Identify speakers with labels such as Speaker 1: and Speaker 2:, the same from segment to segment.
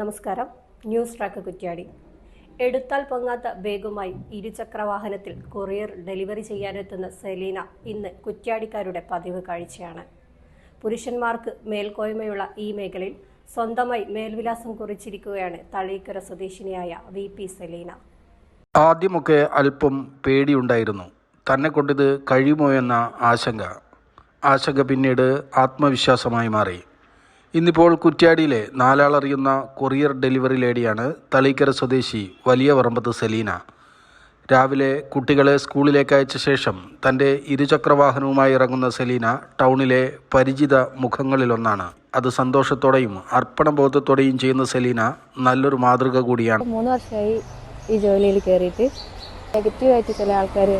Speaker 1: നമസ്കാരം. News track Kuttiadi. എടുത്താൽ പൊങ്ങാത്ത ബേഗുമായി ഇരുചക്രവാഹനത്തിൽ കൊറിയർ ഡെലിവറി ചെയ്യാനെത്തുന്ന സെലീന ഇന്ന് കുറ്റ്യാടിക്കാരുടെ പതിവ് കാഴ്ചയാണ്. പുരുഷന്മാർക്ക് മേൽക്കോയ്മയുള്ള ഈ മേഖലയിൽ സ്വന്തമായി മേൽവിലാസം കുറിച്ചിരിക്കുകയാണ് തളീക്കര സ്വദേശിനിയായ വി പി സെലീന.
Speaker 2: ആദ്യമൊക്കെ അല്പം പേടിയുണ്ടായിരുന്നു. തന്നെ കൊണ്ടിത് കഴിയുമോ എന്ന ആശങ്ക. ആശങ്ക പിന്നീട് ആത്മവിശ്വാസമായി മാറി. ഇന്നിപ്പോൾ കുറ്റ്യാടിയിലെ നാലാളറിയുന്ന കൊറിയർ ഡെലിവറി ലേഡിയാണ് തളീക്കര സ്വദേശി വലിയ പറമ്പത്ത് സെലീന. രാവിലെ കുട്ടികളെ സ്കൂളിലേക്ക് അയച്ച ശേഷം തന്റെ ഇരുചക്രവാഹനവുമായി ഇറങ്ങുന്ന സെലീന ടൗണിലെ പരിചിത മുഖങ്ങളിലൊന്നാണ്. അത് സന്തോഷത്തോടെയും അർപ്പണബോധത്തോടെയും ചെയ്യുന്ന സെലീന നല്ലൊരു മാതൃക കൂടിയാണ്.
Speaker 3: മൂന്ന് വർഷമായി ഈ ജോലിയിൽ കയറിയിട്ട് നെഗറ്റീവായിട്ട് ചില ആൾക്കാർ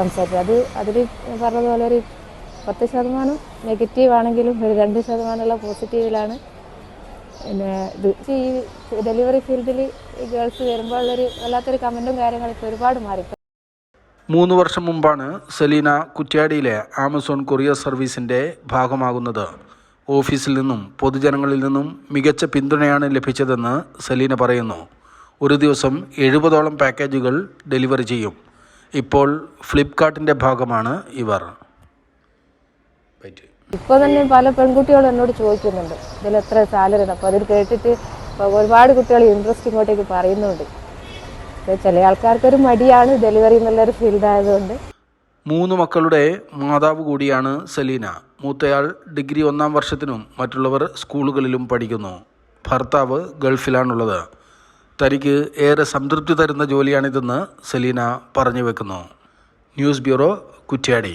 Speaker 3: സംസാരിച്ചു. അത് അതിൽ പറഞ്ഞതുപോലെ ഒരു പത്ത് ശതമാനം നെഗറ്റീവ് ആണെങ്കിലും ഒരു രണ്ട് ശതമാനമുള്ള പോസിറ്റീവിലാണ്. പിന്നെ ഇത് ഈ ഡെലിവറി ഫീൽഡിൽ ഈ ഗേൾസ് വരുമ്പോൾ ഉള്ളൊരു വല്ലാത്തൊരു കമന്റും കാര്യങ്ങളൊക്കെ ഒരുപാട് മാറി
Speaker 2: മൂന്ന് വർഷം മുമ്പാണ് സെലീന കുറ്റ്യാടിയിലെ ആമസോൺ കൊറിയർ സർവീസിന്റെ ഭാഗമാകുന്നത്. ഓഫീസിൽ നിന്നും പൊതുജനങ്ങളിൽ നിന്നും മികച്ച പിന്തുണയാണ് ലഭിച്ചതെന്ന് സെലീന പറയുന്നു. ഒരു ദിവസം എഴുപതോളം പാക്കേജുകൾ ഡെലിവറി ചെയ്യും. ഇപ്പോൾ ഫ്ലിപ്കാർട്ടിന്റെ ഭാഗമാണ് ഇവർ. പറ്റി.
Speaker 3: ഇപ്പോൾ തന്നെ പല പെൺകുട്ടികളും എന്നോട് ചോദിക്കുന്നുണ്ട് ഇതിൽ എത്ര സാലറി അപ്പോൾ അതിൽ കേട്ടിട്ട് ഒരുപാട് കുട്ടികൾ ഇൻട്രസ്റ്റ് ഇങ്ങോട്ടേക്ക് പറയുന്നുണ്ട്. ചില ആൾക്കാർക്ക് ഒരു മടിയാണ് ഡെലിവറി എന്നുള്ളൊരു ഫീൽഡ് ആയതുകൊണ്ട്.
Speaker 2: മൂന്ന് മക്കളുടെ മാതാവ് കൂടിയാണ് സെലീന. മൂത്തയാൾ ഡിഗ്രി ഒന്നാം വർഷത്തിനും മറ്റുള്ളവർ സ്കൂളുകളിലും പഠിക്കുന്നു. ഭർത്താവ് ഗൾഫിലാണുള്ളത്. തനിക്ക് ഏറെ സംതൃപ്തി തരുന്ന ജോലിയാണിതെന്ന് സെലീന പറഞ്ഞു വെക്കുന്നു. News bureau Kuttiadi.